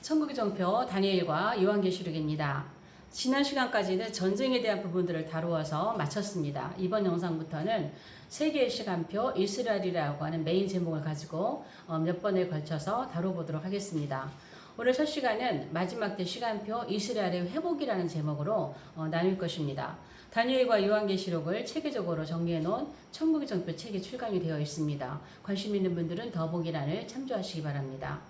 천국의 정표 다니엘과 요한계시록입니다. 지난 시간까지는 전쟁에 대한 부분들을 다루어서 마쳤습니다. 이번 영상부터는 세계의 시간표 이스라엘이라고 하는 메인 제목을 가지고 어, 몇 번에 걸쳐서 다뤄보도록 하겠습니다. 오늘 첫 시간은 마지막 때 시간표 이스라엘의 회복이라는 제목으로 어, 나눌 것입니다. 다니엘과 요한계시록을 체계적으로 정리해 놓은 천국의 정표 책이 출간이 되어 있습니다. 관심 있는 분들은 더보기란을 참조하시기 바랍니다.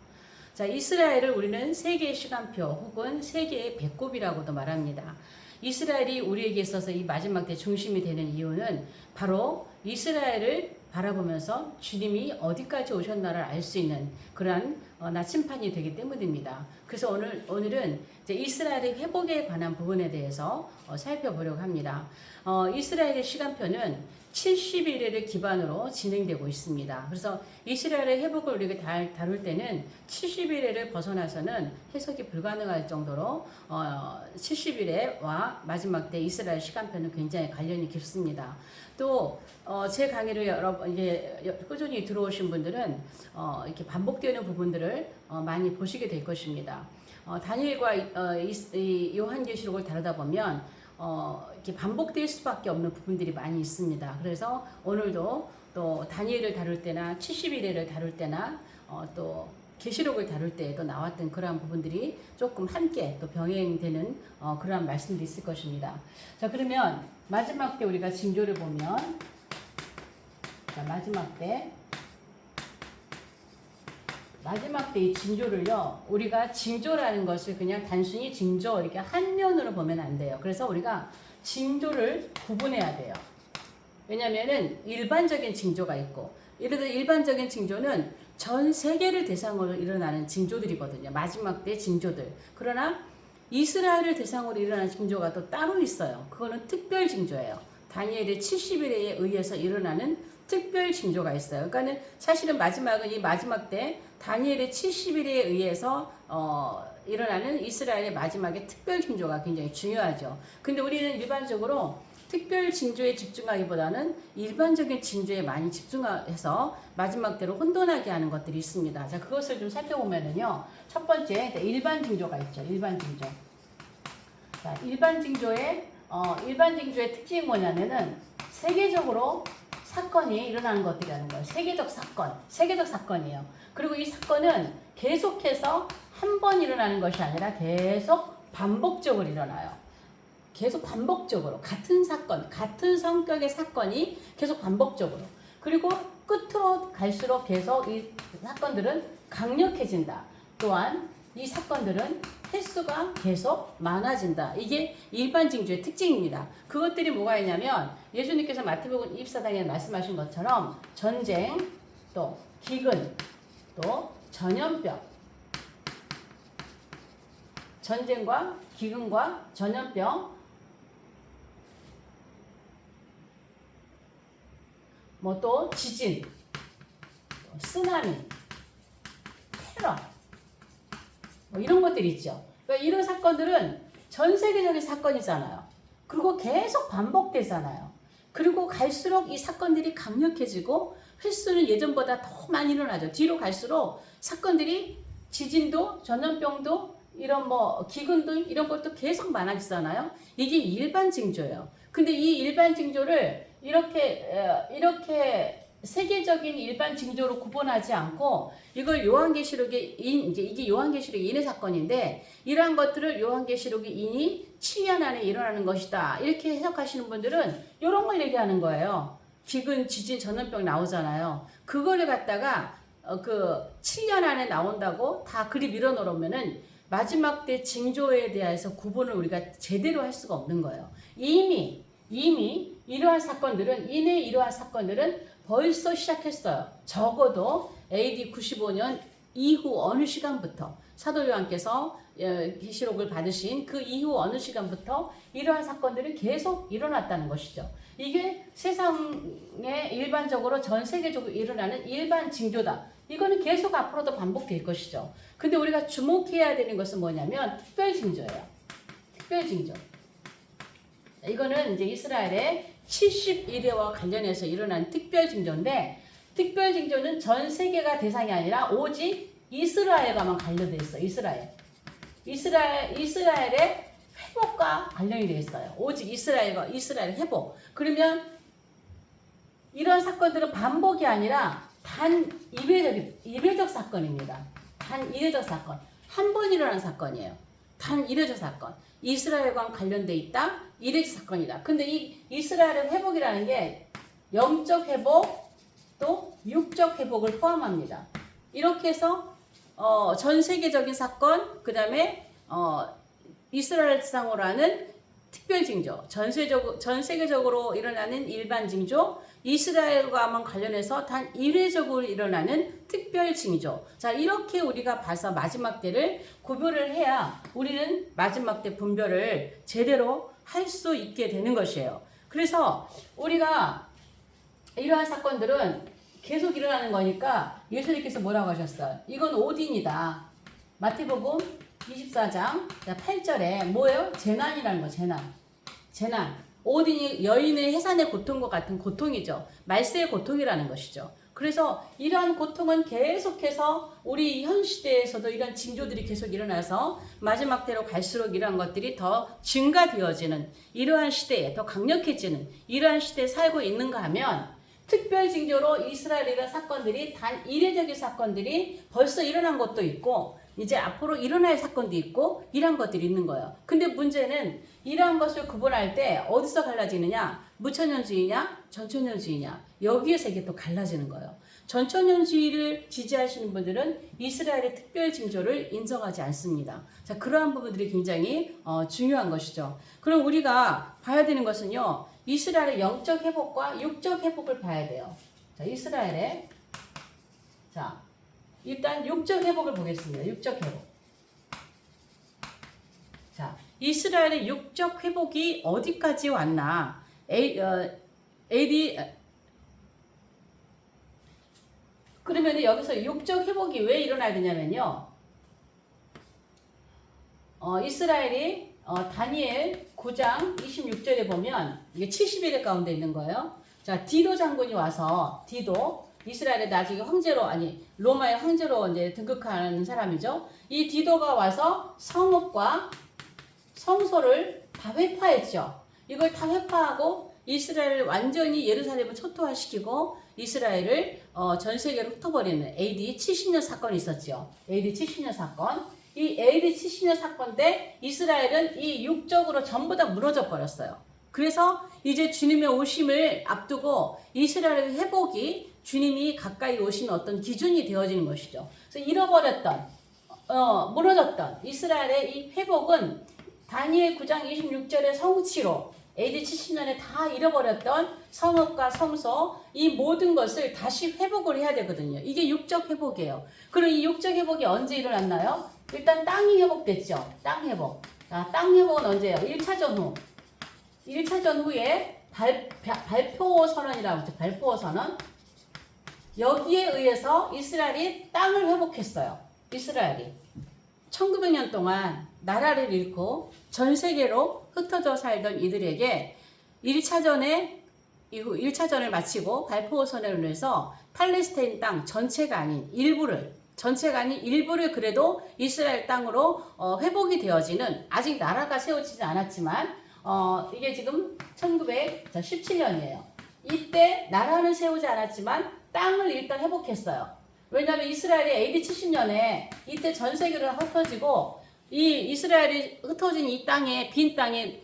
자, 이스라엘을 우리는 세계의 시간표 혹은 세계의 배꼽이라고도 말합니다. 이스라엘이 우리에게 있어서 이 마지막 때 중심이 되는 이유는 바로 이스라엘을 바라보면서 주님이 어디까지 오셨나를 알 수 있는 그러한 어, 나침판이 되기 때문입니다. 그래서 오늘 오늘은 이제 이스라엘의 회복에 관한 부분에 대해서 어, 살펴보려고 합니다. 어, 이스라엘의 시간표는 70일을 기반으로 진행되고 있습니다. 그래서 이스라엘의 회복을 우리가 다, 다룰 때는 70일을 벗어나서는 해석이 불가능할 정도로 어, 70일에와 마지막 때 이스라엘 시간표는 굉장히 관련이 깊습니다. 또 제 강의를 여러분 이제 꾸준히 들어오신 분들은 어, 이렇게 반복되는 부분들을 어, 많이 보시게 될 것입니다. 어, 다니엘과 어, 요한계시록을 다루다 보면 어, 이렇게 반복될 수밖에 없는 부분들이 많이 있습니다. 그래서 오늘도 또 다니엘을 다룰 때나 70일을 다룰 때나 어, 또 계시록을 다룰 때에도 나왔던 그러한 부분들이 조금 함께 또 병행되는 어, 그러한 말씀들이 있을 것입니다. 자 그러면 마지막 때 우리가 징조를 보면 자 마지막 때 마지막 때 이 징조를요, 우리가 징조라는 것을 그냥 단순히 징조 이렇게 한 면으로 보면 안 돼요. 그래서 우리가 징조를 구분해야 돼요. 왜냐면은 일반적인 징조가 있고, 예를 들어 일반적인 징조는 전 세계를 대상으로 일어나는 징조들이거든요. 마지막 때 징조들. 그러나 이스라엘을 대상으로 일어나는 징조가 또 따로 있어요. 그거는 특별 징조예요. 다니엘의 70일에 의해서 일어나는 특별 징조가 있어요. 그러니까는 사실은 마지막은 이 마지막 때 다니엘의 70일에 의해서 어, 일어나는 이스라엘의 마지막의 특별 징조가 굉장히 중요하죠. 근데 우리는 일반적으로 특별 징조에 집중하기보다는 일반적인 징조에 많이 집중해서 마지막 때로 혼돈하게 하는 것들이 있습니다. 자, 그것을 좀 살펴보면은요. 첫 번째, 일반 징조가 있죠. 일반 징조. 자, 일반 징조의, 어, 일반 징조의 특징이 뭐냐면은 세계적으로 사건이 일어나는 것들이라는 거예요. 세계적 사건, 세계적 사건이에요. 그리고 이 사건은 계속해서 한 번 일어나는 것이 아니라 계속 반복적으로 일어나요. 계속 반복적으로 같은 사건, 같은 성격의 사건이 계속 반복적으로 그리고 끝으로 갈수록 계속 이 사건들은 강력해진다. 또한 이 사건들은 횟수가 계속 많아진다. 이게 일반 징조의 특징입니다. 그것들이 뭐가 있냐면 예수님께서 마태복음 24장에 말씀하신 것처럼 전쟁, 또 기근, 또 전염병, 전쟁과 기근과 전염병, 뭐 또 지진, 또 쓰나미, 테러, 뭐 이런 것들이 있죠. 그러니까 이런 사건들은 전 세계적인 사건이잖아요. 그리고 계속 반복되잖아요. 그리고 갈수록 이 사건들이 강력해지고 횟수는 예전보다 더 많이 일어나죠. 뒤로 갈수록 사건들이 지진도 전염병도 이런 뭐 기근도 이런 것도 계속 많아지잖아요. 이게 일반 징조예요. 근데 이 일반 징조를 이렇게 어, 이렇게 세계적인 일반 징조로 구분하지 않고 이걸 요한계시록의 인 이제 이게 요한계시록의 인의 사건인데 이러한 것들을 요한계시록의 인이 7년 안에 일어나는 것이다 이렇게 해석하시는 분들은 이런 걸 얘기하는 거예요. 기근, 지진, 전염병 나오잖아요. 그거를 갖다가 어, 그 7년 안에 나온다고 다 그리 밀어놓으면은 마지막 때 징조에 대해서 구분을 우리가 제대로 할 수가 없는 거예요. 이미 이미 이러한 사건들은 이내 이러한 사건들은 벌써 시작했어요. 적어도 AD 95년 이후 어느 시간부터 사도 요한께서 계시록을 받으신 그 이후 어느 시간부터 이러한 사건들은 계속 일어났다는 것이죠. 이게 세상에 일반적으로 전 세계적으로 일어나는 일반 징조다. 이거는 계속 앞으로도 반복될 것이죠. 근데 우리가 주목해야 되는 것은 뭐냐면 특별 징조예요. 특별 징조. 이거는 이제 이스라엘의 71회와 관련해서 일어난 특별 징조인데 특별 징조는 전 세계가 대상이 아니라 오직 이스라엘과만 관련돼 있어. 이스라엘. 이스라엘 이스라엘의 회복과 관련이 돼 있어요. 오직 이스라엘과 이스라엘 회복. 그러면 이런 사건들은 반복이 아니라 단 이례적 이례적 사건입니다. 단 이례적 사건. 한 번 일어난 사건이에요. 단 이례적 사건. 이스라엘과 관련돼 있다. 이례적 사건이다. 근데 이 이스라엘의 회복이라는 게 영적 회복 또 육적 회복을 포함합니다. 이렇게 해서 어, 전 세계적인 사건, 그 다음에 어, 이스라엘 상으로 하는 특별 징조, 전 세계적으로 일어나는 일반 징조, 이스라엘과 만 관련해서 단 일회적으로 일어나는 특별 징조. 자, 이렇게 우리가 봐서 마지막 때를 구별을 해야 우리는 마지막 때 분별을 제대로 할 수 있게 되는 것이에요. 그래서 우리가 이러한 사건들은 계속 일어나는 거니까 예수님께서 뭐라고 하셨어요? 이건 오딘이다. 마태복음 24장 8절에 뭐예요? 재난이라는 거, 재난. 재난. 오딘이 여인의 해산의 고통과 같은 고통이죠. 말세의 고통이라는 것이죠. 그래서 이러한 고통은 계속해서 우리 현 시대에서도 이런 징조들이 계속 일어나서 마지막 때로 갈수록 이러한 것들이 더 증가되어지는 이러한 시대에 더 강력해지는 이러한 시대에 살고 있는가 하면 특별 징조로 이스라엘에 이런 사건들이 단 이례적인 사건들이 벌써 일어난 것도 있고 이제 앞으로 일어날 사건도 있고 이런 것들이 있는 거예요. 근데 문제는 이러한 것을 구분할 때 어디서 갈라지느냐? 무천년주의냐? 전천년주의냐? 여기에서 이게 또 갈라지는 거예요. 전천년주의를 지지하시는 분들은 이스라엘의 특별 징조를 인정하지 않습니다. 자, 그러한 부분들이 굉장히 어, 중요한 것이죠. 그럼 우리가 봐야 되는 것은요. 이스라엘의 영적 회복과 육적 회복을 봐야 돼요. 자, 이스라엘의 자, 일단 육적 회복을 보겠습니다. 육적 회복. 자, 이스라엘의 육적 회복이 어디까지 왔나? A, 어, AD 그러면 여기서 육적 회복이 왜 일어나야 되냐면요. 어, 이스라엘이 어, 다니엘 9장 26절에 보면 이게 70일 가운데 있는 거예요. 자, 디도 장군이 와서 디도 이스라엘의 나중에 황제로 아니 로마의 황제로 이제 등극하는 사람이죠. 이 디도가 와서 성읍과 성소를 다 회파했죠. 이걸 다 회파하고 이스라엘을 완전히 예루살렘을 초토화시키고 이스라엘을 어, 전 세계로 흩어버리는 AD 70년 사건이 있었죠. AD 70년 사건. 이 AD 70년 사건 때 이스라엘은 이 육적으로 전부 다 무너져 버렸어요. 그래서 이제 주님의 오심을 앞두고 이스라엘의 회복이 주님이 가까이 오신 어떤 기준이 되어지는 것이죠. 그래서 잃어버렸던, 어, 무너졌던 이스라엘의 이 회복은 다니엘 9장 26절의 성취로 AD 70년에 다 잃어버렸던 성읍과 성소 이 모든 것을 다시 회복을 해야 되거든요. 이게 육적 회복이에요. 그럼 이 육적 회복이 언제 일어났나요? 일단 땅이 회복됐죠. 땅 회복. 자, 땅 회복은 언제예요? 1차 전후. 1차 전후에 발, 발표 선언이라고 하죠. 발표 선언. 여기에 의해서 이스라엘이 땅을 회복했어요. 이스라엘이. 1900년 동안 나라를 잃고 전 세계로 흩어져 살던 이들에게 1차전에 이후 1차전을 마치고 발포 선언을 해서 팔레스타인 땅 전체가 아닌 일부를 전체가 아닌 일부를 그래도 이스라엘 땅으로 어, 회복이 되어지는 아직 나라가 세워지지 않았지만 어, 이게 지금 1917년이에요. 이때 나라는 세우지 않았지만 땅을 일단 회복했어요. 왜냐하면 이스라엘이 AD 70년에 이때 전 세계로 흩어지고 이 이스라엘이 흩어진 이 땅에 빈 땅에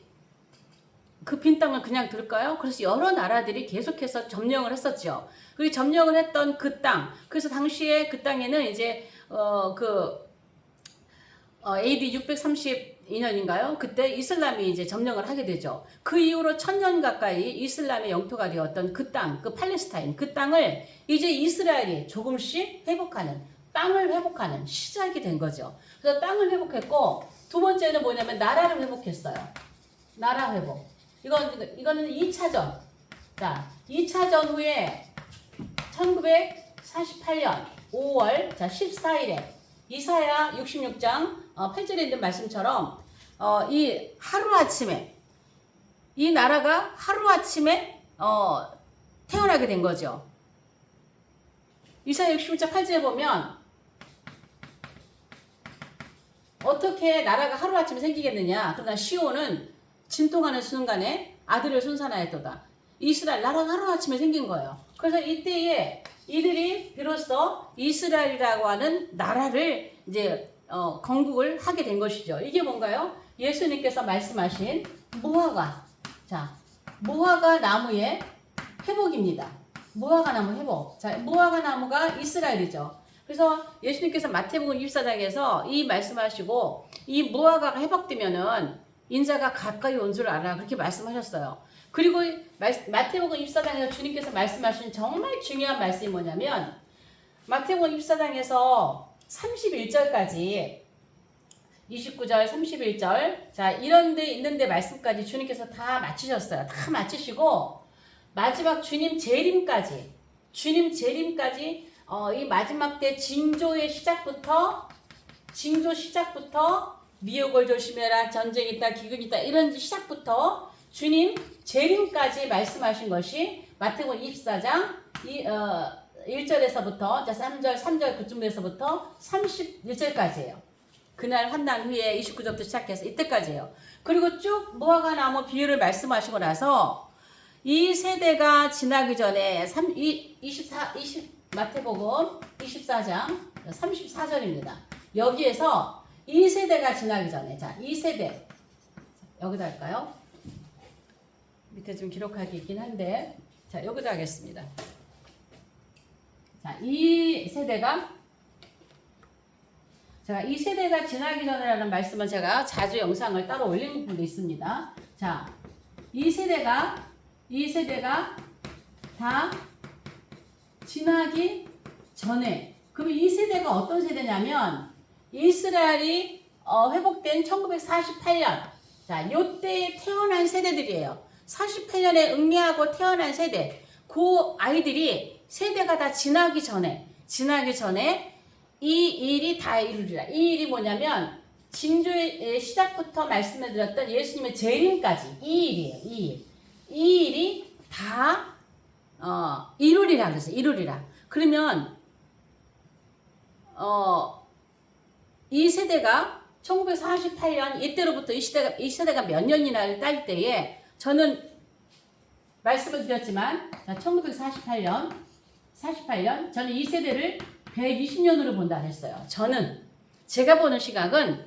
그 빈 땅을 그냥 둘까요? 그래서 여러 나라들이 계속해서 점령을 했었죠. 그 점령을 했던 그 땅. 그래서 당시에 그 땅에는 이제 어그 어, AD 632년인가요? 그때 이슬람이 이제 점령을 하게 되죠. 그 이후로 천년 가까이 이슬람의 영토가 되었던 그 땅, 그 팔레스타인, 그 땅을 이제 이스라엘이 조금씩 회복하는, 땅을 회복하는 시작이 된 거죠. 그래서 땅을 회복했고, 두 번째는 뭐냐면 나라를 회복했어요. 나라 회복. 이건, 이거는 2차전. 자, 2차전 후에 1948년 5월 자 14일에 이사야 66장 어, 8절에 있는 말씀처럼 어, 이 하루 아침에 이 나라가 하루 아침에 어, 태어나게 된 거죠. 이사야 66장 8절에 보면 어떻게 나라가 하루아침에 생기겠느냐? 그러나 시온은 진통하는 순간에 아들을 순산하였도다. 이스라엘 나라가 하루아침에 생긴 거예요. 그래서 이때에 이들이 비로소 이스라엘이라고 하는 나라를 이제 어, 건국을 하게 된 것이죠. 이게 뭔가요? 예수님께서 말씀하신 무화과. 자, 무화과 나무의 회복입니다. 무화과 나무 회복. 자, 무화과 나무가 이스라엘이죠. 그래서 예수님께서 마태복음 24장에서 이 말씀하시고 이 무화과가 회복되면은 인자가 가까이 온 줄 알아. 그렇게 말씀하셨어요. 그리고 마태복음 24장에서 주님께서 말씀하신 정말 중요한 말씀이 뭐냐면 마태복음 24장에서 31절까지 29절, 31절 자 이런 데 있는데 말씀까지 주님께서 다 마치셨어요. 다 마치시고 마지막 주님 재림까지 주님 재림까지 어, 이 마지막 때 징조의 시작부터 징조 시작부터 미혹을 조심해라 전쟁 있다 기근 있다 이런 시작부터 주님 재림까지 말씀하신 것이 마태복음 24장 이, 어, 1절에서부터 3절 3절 그쯤 에서부터 31절까지예요. 그날 환난 후에 29절부터 시작해서 이때까지예요. 그리고 쭉 무화과 나무 비유를 말씀하시고 나서 이 세대가 지나기 전에 3, 24, 20, 마태복음 24장 34절입니다. 여기에서 이 세대가 지나기 전에 자, 이 세대 여기다 할까요? 밑에 좀 기록하기 있긴 한데 자, 여기다 하겠습니다. 자, 이 세대가 제가 이 세대가 지나기 전에라는 말씀은 제가 자주 영상을 따로 올린 부분도 있습니다. 자, 이 세대가 이 세대가 다 지나기 전에 그럼 이 세대가 어떤 세대냐면 이스라엘이 어, 회복된 1948년 자, 요때에 태어난 세대들이에요. 48년에 응리하고 태어난 세대. 그 아이들이 세대가 다 지나기 전에 지나기 전에 이 일이 다 이루리라. 이 일이 뭐냐면 징조의 시작부터 말씀해 드렸던 예수님의 재림까지 이 일이에요. 이 일. 이 일이 다 어, 이루리라 그랬어요. 이루리라. 그러면 어, 이 세대가 1948년 이때로부터 이 시대가 이 세대가 몇 년이나를 딸 때에 저는 말씀을 드렸지만 1948년 48년 저는 이 세대를 120년으로 본다 했어요. 저는 제가 보는 시각은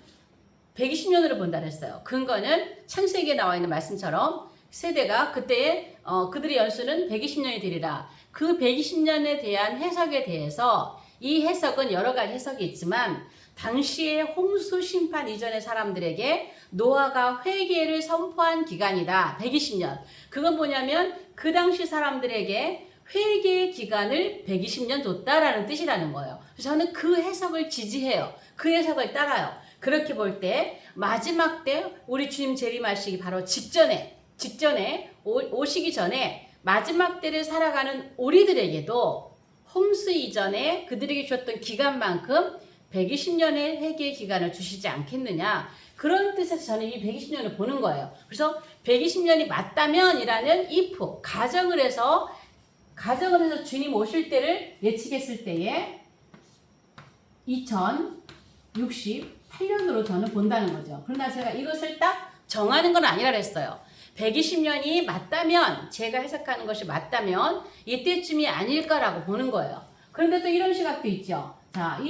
120년으로 본다 했어요. 근거는 창세기에 나와 있는 말씀처럼 세대가 그때 어, 그들의 연수는 120년이 되리라. 그 120년에 대한 해석에 대해서 이 해석은 여러 가지 해석이 있지만 당시에 홍수 심판 이전의 사람들에게 노아가 회개를 선포한 기간이다. 120년. 그건 뭐냐면 그 당시 사람들에게 회개의 기간을 120년 줬다라는 뜻이라는 거예요. 그래서 저는 그 해석을 지지해요. 그 해석을 따라요. 그렇게 볼 때 마지막 때 우리 주님 재림하시기 바로 직전에 직전에 오, 시기 전에 마지막 때를 살아가는 우리들에게도 홍수 이전에 그들에게 주었던 기간만큼 120년의 회개의 기간을 주시지 않겠느냐. 그런 뜻에서 저는 이 120년을 보는 거예요. 그래서 120년이 맞다면이라는 if, 가정을 해서, 가정을 해서 주님 오실 때를 예측했을 때에 2068년으로 저는 본다는 거죠. 그러나 제가 이것을 딱 정하는 건 아니라 그랬어요. 120년이 맞다면, 제가 해석하는 것이 맞다면, 이때쯤이 아닐까라고 보는 거예요. 그런데 또 이런 시각도 있죠. 자,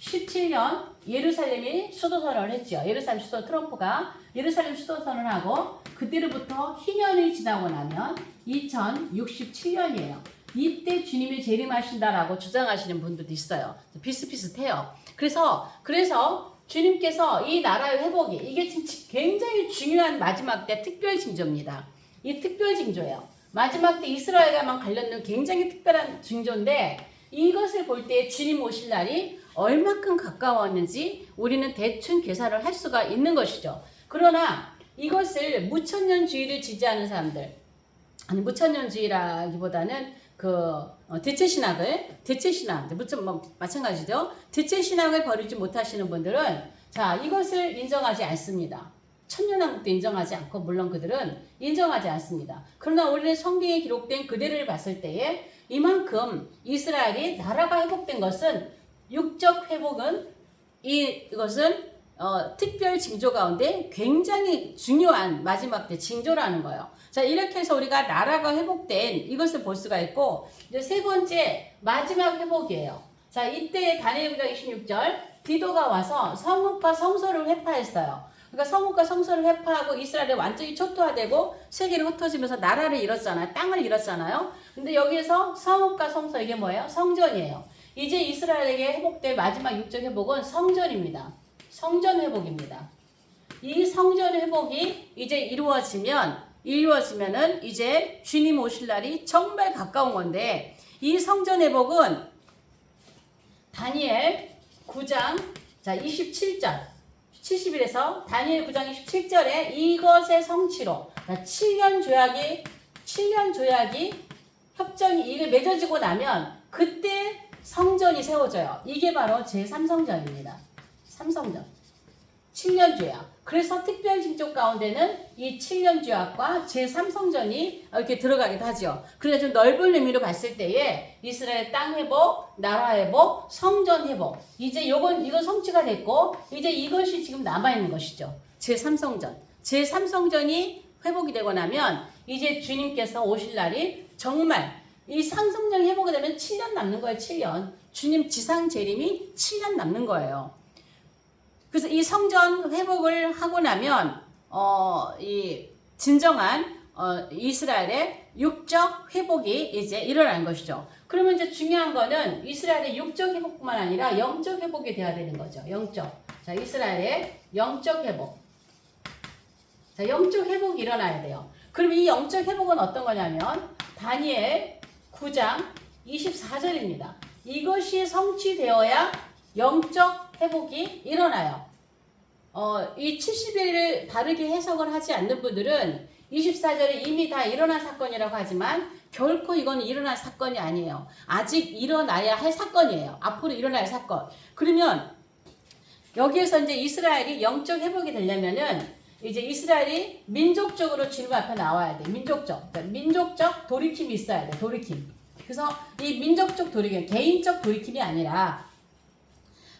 2017년 예루살렘이 수도선언을 했죠. 예루살렘 수도 트럼프가 예루살렘 수도선언을 하고, 그때로부터 희년이 지나고 나면 2067년이에요. 이때 주님이 재림하신다라고 주장하시는 분들도 있어요. 비슷비슷해요. 그래서, 그래서 주님께서 이 나라의 회복이 이게 지금 굉장히 중요한 마지막 때 특별 징조입니다. 이 특별 징조예요. 마지막 때 이스라엘과만 관련된 굉장히 특별한 징조인데 이것을 볼 때 주님 오실 날이 얼마큼 가까웠는지 우리는 대충 계산을 할 수가 있는 것이죠. 그러나 이것을 무천년주의를 지지하는 사람들 아니 무천년주의라기보다는 그 어, 대체 신학을 대체 신학 무슨 뭐 마찬가지죠. 대체 신학을 버리지 못하시는 분들은 자 이것을 인정하지 않습니다. 천년왕국도 인정하지 않고 물론 그들은 인정하지 않습니다. 그러나 우리는 성경에 기록된 그대를 봤을 때에 이만큼 이스라엘이 나라가 회복된 것은 육적 회복은 이, 이것은 어, 특별 징조 가운데 굉장히 중요한 마지막 때 징조라는 거예요. 자, 이렇게 해서 우리가 나라가 회복된 이것을 볼 수가 있고, 이제 세 번째, 마지막 회복이에요. 자, 이때 다니엘 9장 26절, 디도가 와서 성읍과 성소를 회파했어요. 그러니까 성읍과 성소를 회파하고 이스라엘이 완전히 초토화되고 세계를 흩어지면서 나라를 잃었잖아요. 땅을 잃었잖아요. 근데 여기에서 성읍과 성소 이게 뭐예요? 성전이에요. 이제 이스라엘에게 회복될 마지막 육적 회복은 성전입니다. 성전 회복입니다. 이 성전 회복이 이제 이루어지면 이루어지면은 이제 주님 오실 날이 정말 가까운 건데 이 성전 회복은 다니엘 9장 자 27절 70일에서 다니엘 9장 27절에 이것의 성취로 그러니까 7년 조약이 7년 조약이 협정이 이게 맺어지고 나면 그때 성전이 세워져요. 이게 바로 제3성전입니다. 삼성전. 7년 조약. 그래서 특별 징조 가운데는 이 7년 조약과 제3성전이 이렇게 들어가기도 하죠. 그래서 좀 넓은 의미로 봤을 때에 이스라엘 땅 회복, 나라 회복, 성전 회복. 이제 요건 이건 성취가 됐고 이제 이것이 지금 남아 있는 것이죠. 제3성전. 제3성전이 회복이 되고 나면 이제 주님께서 오실 날이 정말 이 상성전이 회복이 되면 7년 남는 거예요. 7년. 주님 지상 재림이 7년 남는 거예요. 그래서 이 성전 회복을 하고 나면 어, 이 진정한 어, 이스라엘의 육적 회복이 이제 일어난 것이죠. 그러면 이제 중요한 거는 이스라엘의 육적 회복뿐만 아니라 영적 회복이 돼야 되는 거죠. 영적. 자, 이스라엘의 영적 회복. 자, 영적 회복이 일어나야 돼요. 그럼 이 영적 회복은 어떤 거냐면 다니엘 9장 24절입니다. 이것이 성취되어야 영적 회복이 일어나요. 어, 이 70일을 바르게 해석을 하지 않는 분들은 24절에 이미 다 일어난 사건이라고 하지만 결코 이건 일어날 사건이 아니에요. 아직 일어나야 할 사건이에요. 앞으로 일어날 사건. 그러면 여기에서 이제 이스라엘이 영적 회복이 되려면은 이제 이스라엘이 민족적으로 주님 앞에 나와야 돼. 민족적. 그러니까 민족적 돌이킴이 있어야 돼. 돌이킴. 그래서 이 민족적 돌이킴, 개인적 돌이킴이 아니라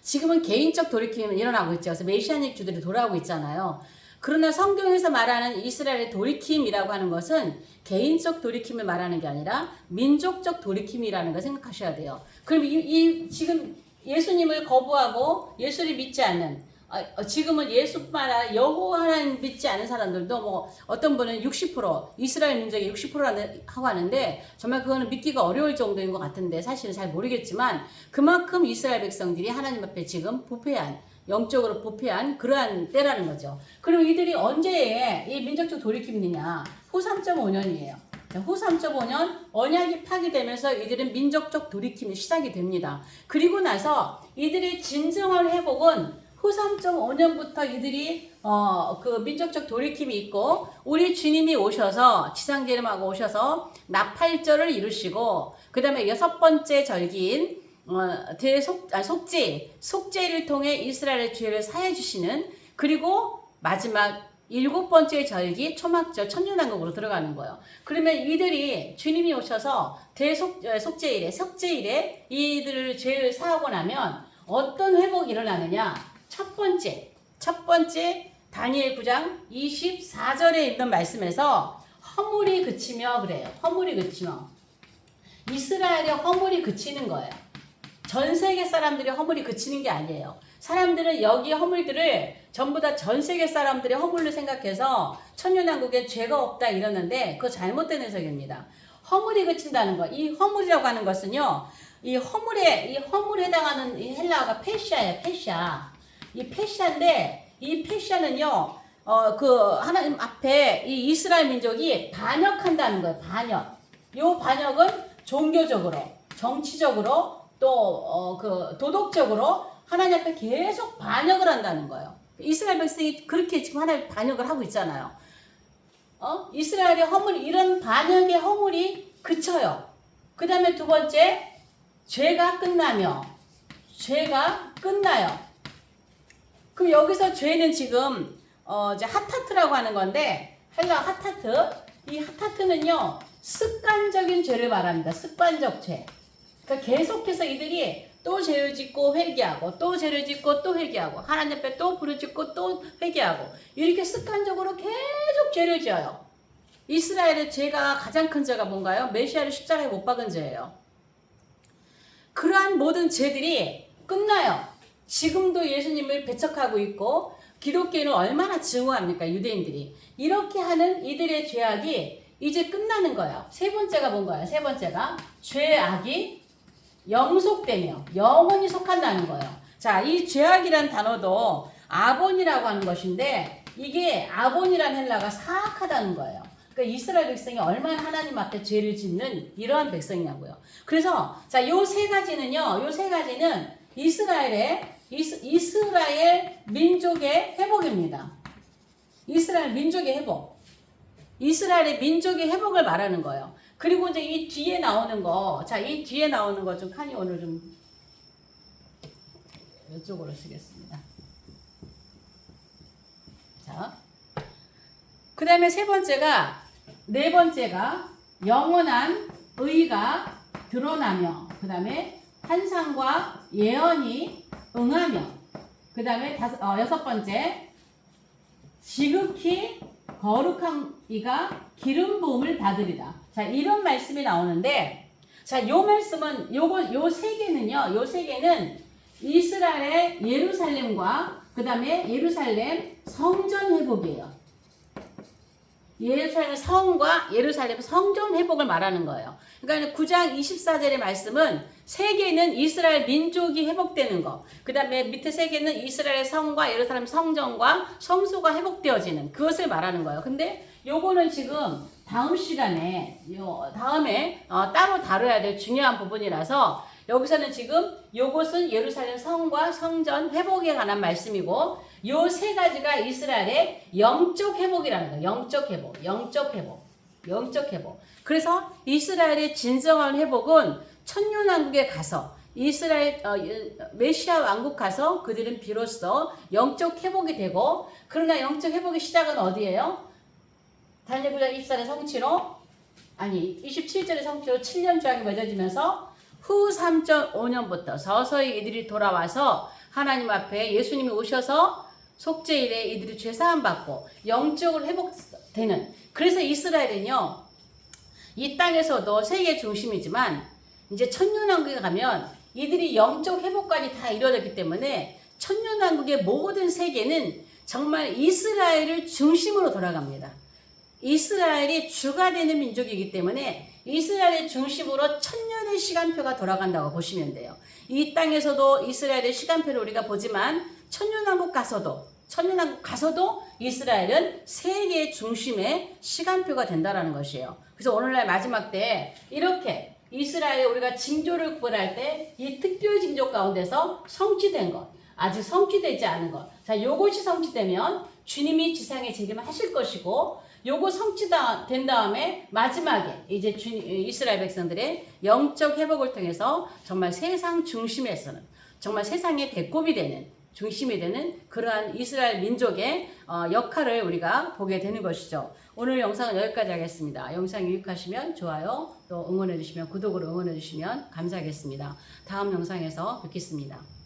지금은 개인적 돌이킴이 일어나고 있죠. 그래서 메시아닉 주들이 돌아오고 있잖아요. 그러나 성경에서 말하는 이스라엘의 돌이킴이라고 하는 것은 개인적 돌이킴을 말하는 게 아니라 민족적 돌이킴이라는 걸 생각하셔야 돼요. 그럼 이, 이 지금 예수님을 거부하고 예수를 믿지 않는 지금은 예수뿐만 아니라 여호와 하나님 믿지 않은 사람들도 뭐 어떤 분은 60% 이스라엘 민족이 60%라고 하는데 정말 그거는 믿기가 어려울 정도인 것 같은데 사실은 잘 모르겠지만 그만큼 이스라엘 백성들이 하나님 앞에 지금 부패한 영적으로 부패한 그러한 때라는 거죠. 그럼 이들이 언제 이 민족적 돌이킴이냐? 후 3.5년이에요. 후 3.5년 언약이 파기되면서 이들은 민족적 돌이킴이 시작이 됩니다. 그리고 나서 이들의 진정한 회복은 후 3.5년부터 이들이 어, 그 민족적 돌이킴이 있고 우리 주님이 오셔서 지상재림하고 오셔서 나팔절을 이루시고 그 다음에 여섯 번째 절기인 어, 대속 아, 속죄 속죄를 통해 이스라엘의 죄를 사해 주시는 그리고 마지막 일곱 번째 절기 초막절 천년왕국으로 들어가는 거예요. 그러면 이들이 주님이 오셔서 대속 어, 속죄일에 속죄일에 이들을 죄를 사하고 나면 어떤 회복이 일어나느냐? 첫 번째 첫 번째 다니엘 9장 24절에 있는 말씀에서 허물이 그치며 그래요. 허물이 그치며 이스라엘의 허물이 그치는 거예요. 전 세계 사람들의 허물이 그치는 게 아니에요. 사람들은 여기 허물들을 전부 다 전 세계 사람들의 허물로 생각해서 천년왕국에 죄가 없다 이러는데 그거 잘못된 해석입니다. 허물이 그친다는 거. 이 허물이라고 하는 것은요. 이 허물에 이 허물에 해당하는 이 헬라어가 페시아예요. 페시아. 이 페시아인데 이 페시아는요. 어 그 하나님 앞에 이 이스라엘 민족이 반역한다는 거예요. 반역. 요 반역은 종교적으로, 정치적으로 또 어 그 도덕적으로 하나님 앞에 계속 반역을 한다는 거예요. 이스라엘 백성이 그렇게 지금 하나님 반역을 하고 있잖아요. 어? 이스라엘의 허물 이런 반역의 허물이 그쳐요. 그 다음에 두 번째 죄가 끝나며 죄가 끝나요. 그럼 여기서 죄는 지금 어 이제 하타트라고 하는 건데 헬라 하타트 이 하타트는요 습관적인 죄를 말합니다. 습관적 죄. 그러니까 계속해서 이들이 또 죄를 짓고 회개하고 또 죄를 짓고 또 회개하고 하나님 앞에 또 짓고 또 회개하고 이렇게 습관적으로 계속 죄를 지어요. 이스라엘의 죄가 가장 큰 죄가 뭔가요? 메시아를 십자가에 못 박은 죄예요. 그러한 모든 죄들이 끝나요. 지금도 예수님을 배척하고 있고 기독교인은 얼마나 증오합니까 유대인들이 이렇게 하는 이들의 죄악이 이제 끝나는 거예요. 세 번째가 뭔가요? 세 번째가 죄악이 영속되며 영원히 속한다는 거예요. 자, 이 죄악이란 단어도 아본이라고 하는 것인데 이게 아본이란 헬라가 사악하다는 거예요. 그러니까 이스라엘 백성이 얼마나 하나님 앞에 죄를 짓는 이러한 백성이냐고요. 그래서 자, 요 세 가지는요. 요 세 가지는 이스라엘의 이스, 이스라엘 민족의 회복입니다. 이스라엘 민족의 회복. 이스라엘의 민족의 회복을 말하는 거예요. 그리고 이제 이 뒤에 나오는 거, 자, 이 뒤에 나오는 거 좀 칸이 오늘 좀 이쪽으로 쓰겠습니다. 자, 그 다음에 세 번째가, 네 번째가 영원한 의가 드러나며, 그 다음에 환상과 예언이 응하며, 그 다음에 다섯, 어, 여섯 번째, 지극히 거룩한 이가 기름 부음을 받으리다. 자, 이런 말씀이 나오는데, 자, 요 말씀은, 요거, 요 세 개는요, 요 세 개는 이스라엘의 예루살렘과 그 다음에 예루살렘 성전 회복이에요. 예루살렘 성과 예루살렘 성전 회복을 말하는 거예요. 그러니까 9장 24절의 말씀은 세 개는 이스라엘 민족이 회복되는 거. 그 다음에 밑에 세 개는 이스라엘 성과 예루살렘 성전과 성소가 회복되어지는 그것을 말하는 거예요. 근데 요거는 지금 다음 시간에 요 다음에 어, 따로 다뤄야 될 중요한 부분이라서 여기서는 지금 요것은 예루살렘 성과 성전 회복에 관한 말씀이고 요 세 가지가 이스라엘의 영적 회복이라는 거예요. 영적 회복, 영적 회복, 영적 회복. 그래서 이스라엘의 진정한 회복은 천년왕국에 가서 이스라엘 어, 메시아 왕국 가서 그들은 비로소 영적 회복이 되고 그러나 영적 회복의 시작은 어디예요? 9장 24절의 성취로 아니 27절의 성취로 7년 주약이 맺어지면서 후 3.5년부터 서서히 이들이 돌아와서 하나님 앞에 예수님이 오셔서 속죄일에 이들이 죄 사함 받고 영적으로 회복되는 그래서 이스라엘은요 이 땅에서도 세계 중심이지만 이제 천년왕국에 가면 이들이 영적 회복까지 다 이루어졌기 때문에 천년왕국의 모든 세계는 정말 이스라엘을 중심으로 돌아갑니다. 이스라엘이 주가 되는 민족이기 때문에 이스라엘의 중심으로 천년의 시간표가 돌아간다고 보시면 돼요. 이 땅에서도 이스라엘의 시간표를 우리가 보지만 천년왕국 가서도 천년왕국 가서도 이스라엘은 세계의 중심의 시간표가 된다라는 것이에요. 그래서 오늘날 마지막 때 이렇게 이스라엘 우리가 징조를 구별할 때 이 특별 징조 가운데서 성취된 것, 아직 성취되지 않은 것. 자, 요것이 성취되면 주님이 지상에 재림하실 것이고 요거 성취된 다음에 마지막에 이제 주, 이스라엘 백성들의 영적 회복을 통해서 정말 세상 중심에서는 정말 세상의 배꼽이 되는 중심이 되는 그러한 이스라엘 민족의 어, 역할을 우리가 보게 되는 것이죠. 오늘 영상은 여기까지 하겠습니다. 영상 유익하시면 좋아요, 또 응원해 주시면 구독으로 응원해 주시면 감사하겠습니다. 다음 영상에서 뵙겠습니다.